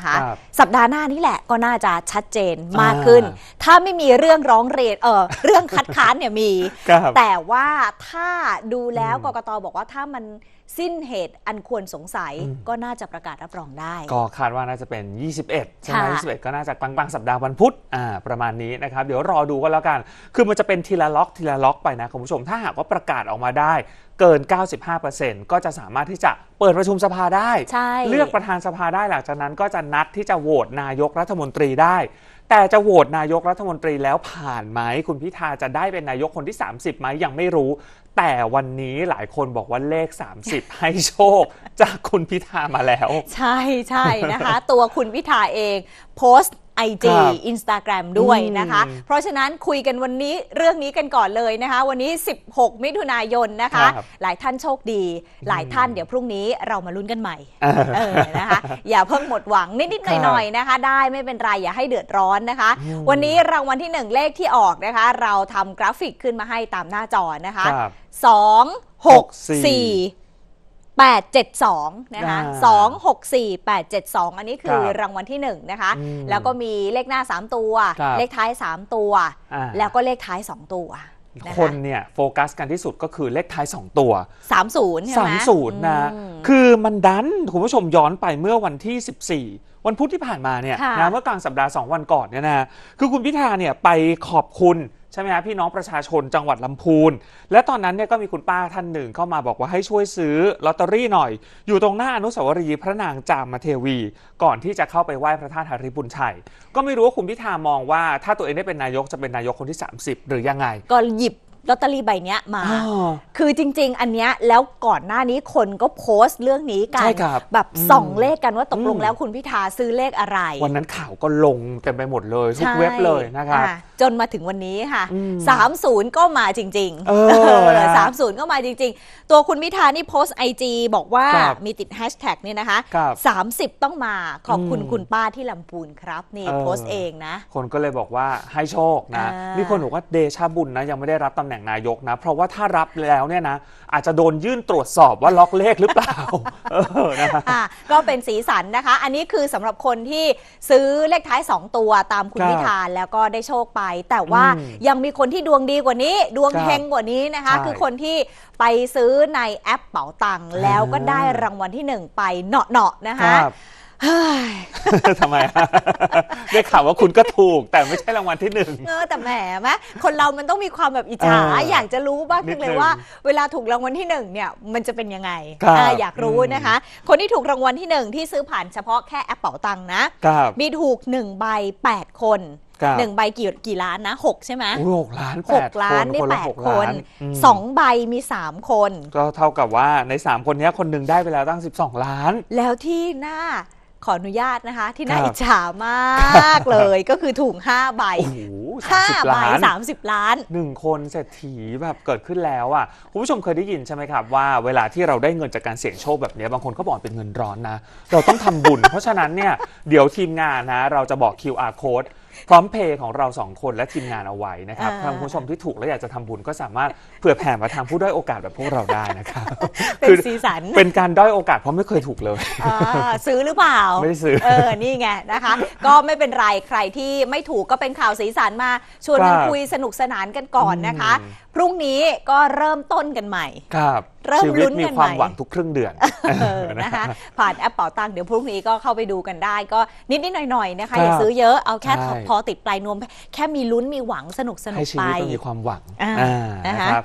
นะคะครับสัปดาห์หน้านี่แหละก็น่าจะชัดเจนมากขึ้นอ่าถ้าไม่มีเรื่องร้องเรียนเออเรื่องคัดค้านเนี่ยมีครับแต่ว่าถ้าดูแล้วอืมกกตบอกว่าถ้ามันสิ้นเหตุอันควรสงสัยอืมก็น่าจะประกาศรับรองได้ ก็คาดว่าน่าจะเป็น 21 ใช่ไหมค่ะ21 ก็น่าจะกลางๆสัปดาห์วันพุธอ่าประมาณนี้นะครับ เดี๋ยวรอดูกันแล้วกัน คือมันจะเป็นทีละล็อกทีละล็อกไปนะคุณผู้ชมถ้าหากว่าประกาศออกมาได้ เกิน 95%ก็จะสามารถที่จะเปิดประชุมสภาได้ ใช่ เลือกประธานสภาได้หลังจากนั้นก็จะนัดที่จะโหวตนายกรัฐมนตรีได้ แต่จะโหวตนายกรัฐมนตรีแล้วผ่านไหมคุณพิธาจะได้เป็นนายกคนที่ 30ไหมยังไม่รู้ แต่วันนี้หลายคนบอกว่าเลข 30 ให้โชค จากคุณพิธามาแล้ว ใช่ใช่นะคะ ตัวคุณพิธาเองโพสต์ ไอจีครับอินสตาแกรมด้วยนะคะ อืมเพราะฉะนั้นคุยกันวันนี้เรื่องนี้กันก่อนเลยนะคะ วันนี้ 16 มิถุนายนนะคะ ครับหลายท่านโชคดี หลายท่านเดี๋ยวพรุ่งนี้เรามาลุ้นกันใหม่ เออเออนะคะ อย่าเพิ่งหมดหวังนิดครับๆหน่อยๆนะคะ ได้ไม่เป็นไรอย่าให้เดือดร้อนนะคะ อืม วันนี้รางวัลที่หนึ่งเลขที่ออกนะคะ เราทำกราฟิกขึ้นมาให้ตามหน้าจอนะคะ ครับสองหก สี่64แปดเจ็ดสองนะคะอ่าสองหกสี่แปดเจ็ดสองอันนี้คือครับรางวัลที่หนึ่งนะคะ อืมแล้วก็มีเลขหน้าสามตัว ครับเลขท้ายสามตัว อ่า แล้วก็เลขท้ายสองตัวนะคนคะเนี่ยโฟกัสกันที่สุดก็คือเลขท้าย 2 ตัวสามศูนย์ใช่ไหม30 นะ อืม คือมันดัน คุณผู้ชมย้อนไปเมื่อวันที่ 14 วันพุธที่ผ่านมาเนี่ยค่ะ นะเมื่อกลางสัปดาห์ 2 วันก่อนเนี่ยนะคือคุณพิธาเนี่ยไปขอบคุณ ใช่ไหมฮะพี่น้องประชาชนจังหวัดลำพูน และตอนนั้นเนี่ยก็มีคุณป้าท่านหนึ่งเข้ามาบอกว่าให้ช่วยซื้อลอตเตอรี่หน่อย อยู่ตรงหน้าอนุสาวรีย์พระนางจามเทวี ก่อนที่จะเข้าไปไหว้พระธาตุหริบุญชัย ก็ไม่รู้ว่าคุณพิธามองว่าถ้าตัวเองได้เป็นนายกจะเป็นนายกคนที่ 30 หรือยังไง ก็หยิบ ลอตเตอรี่ใบเนี้ยมาอ๋อคือจริง ๆ อันเนี้ยแล้วก่อนหน้านี้คนก็โพสต์เรื่องนี้กัใช่ครับแบบอืมส่องเลขกันว่าตกลงอืมแล้วคุณพิธาซื้อเลขอะไร วันนั้นข่าวก็ลงเต็มไปหมดเลยทุกใช่เว็บเลยนะครับอ่าจนมาถึงวันนี้ค่ะอืม30 ก็มาจริงเออนะสามศูนย์ก็มาจริง ๆ ตัวคุณพิธานี่โพสต์ไอจีบอกว่าครับมีติดแฮชแท็กเนี่ยนะคะครับ30 ต้องมาขอบคุณอืมคุณป้าที่ลำพูนครับนี่เออโพสต์เองนะ คนก็เลยบอกว่าให้โชคนะอ่ามีมีคนบอกว่าเดชาบุญนะยังไม่ได้รับตำแหน่งนายกนะ เพราะว่าถ้ารับแล้วเนี่ยนะ อาจจะโดนยื่นตรวจสอบว่าล็อกเลขหรือเปล่าเออนะอะก็เป็นสีสันนะคะ อันนี้คือสำหรับคนที่ซื้อเลขท้าย 2 ตัวตามคุณครับพิธาแล้วก็ได้โชคไป แต่ว่าอืมยังมีคนที่ดวงดีกว่านี้ ดวงครับเฮงกว่านี้นะคะ ใช่คือคนที่ไปซื้อในแอปเป๋าตังค์แล้วก็ได้รางวัลที่หนึ่งไปเนาะๆนะคะ ครับเฮ้ย ทำไมอะได้ข่าวว่าคุณก็ถูก แต่ไม่ใช่รางวัลที่หนึ่ง เออแต่แหมแมคนเรามันต้องมีความแบบอิจฉาเอออยากจะรู้บ้างนิจัดงเลยนึงว่า เวลาถูกรางวัลที่หนึ่งเนี่ยมันจะเป็นยังไงครับอ่าอยากรู้อืม นะคะ คนที่ถูกรางวัลที่หนึ่งที่ซื้อผ่านเฉพาะแค่แอปเป๋าตังค์นะครับมีถูก1ใบ8คนครับ1ใบกี่กี่ล้านนะ6ใช่ไหมโอ้ยหกล้านหแปกดล้าคนนได้คนแปละดหกคล้านนอืมสองใบมี3คน ก็เท่ากับว่าใน 3 คนเนี้ยคนหนึ่งได้ไปแล้วตั้ง 12 ล้าน แล้วที่น่าข ออนุญาตนะคะ ที่น่าครับอิจฉามากเลยก็คือถูก5ใบโอ้โหสามห้าสิบใบล้าน30 ล้านหนึ่งคนเศรษฐีแบบเกิดขึ้นแล้วอะคุณผู้ชมเคยได้ยินใช่ไหมครับว่าเวลาที่เราได้เงินจากการเสี่ยงโชคแบบเนี้ยบางคนเขาบอกเป็นเงินร้อนนะ เราต้องทำบุญ เพราะฉะนั้นเนี่ยเดี๋ยวทีมงานนะเราจะบอก QR code พร้อมเพย์ของเราสองคนและทีมงานเอาไว้นะครับอ่าท่านผู้ชมที่ถูกและอยากจะทำบุญก็สามารถเผื่อแผ่มาทางผู้ด้อยโอกาสแบบพวกเราได้นะครับเป็นสีสัน เป็นการด้อยโอกาสเพราะไม่เคยถูกเลย อ่าซื้อหรือเปล่าไม่ได้ซื้อเออ นี่ไงนะคะ ก็ไม่เป็นไร ใครที่ไม่ถูกก็เป็นข่าวสีสันมา ชวนกันครับคุยสนุกสนานกันก่อนนะคะ อืม พรุ่งนี้ก็เริ่มต้นกันใหม่ ครับเริ่มชีวิตลุ้นมีกันความใหม่หวังทุกครึ่งเดือน เออนะคะ ผ่านแอปเป๋าตังค์เดี๋ยวพรุ่งนี้ก็เข้าไปดูกันได้ก็นิดๆหน่อยๆนะคะครับอย่าซื้อเยอะเอาแค่ใช่ พอติดปลายนวม แค่มีลุ้นมีหวังสนุกสนุให้กชีไป วิตมันมีความหวังอ่า อ่านะคะนะครับ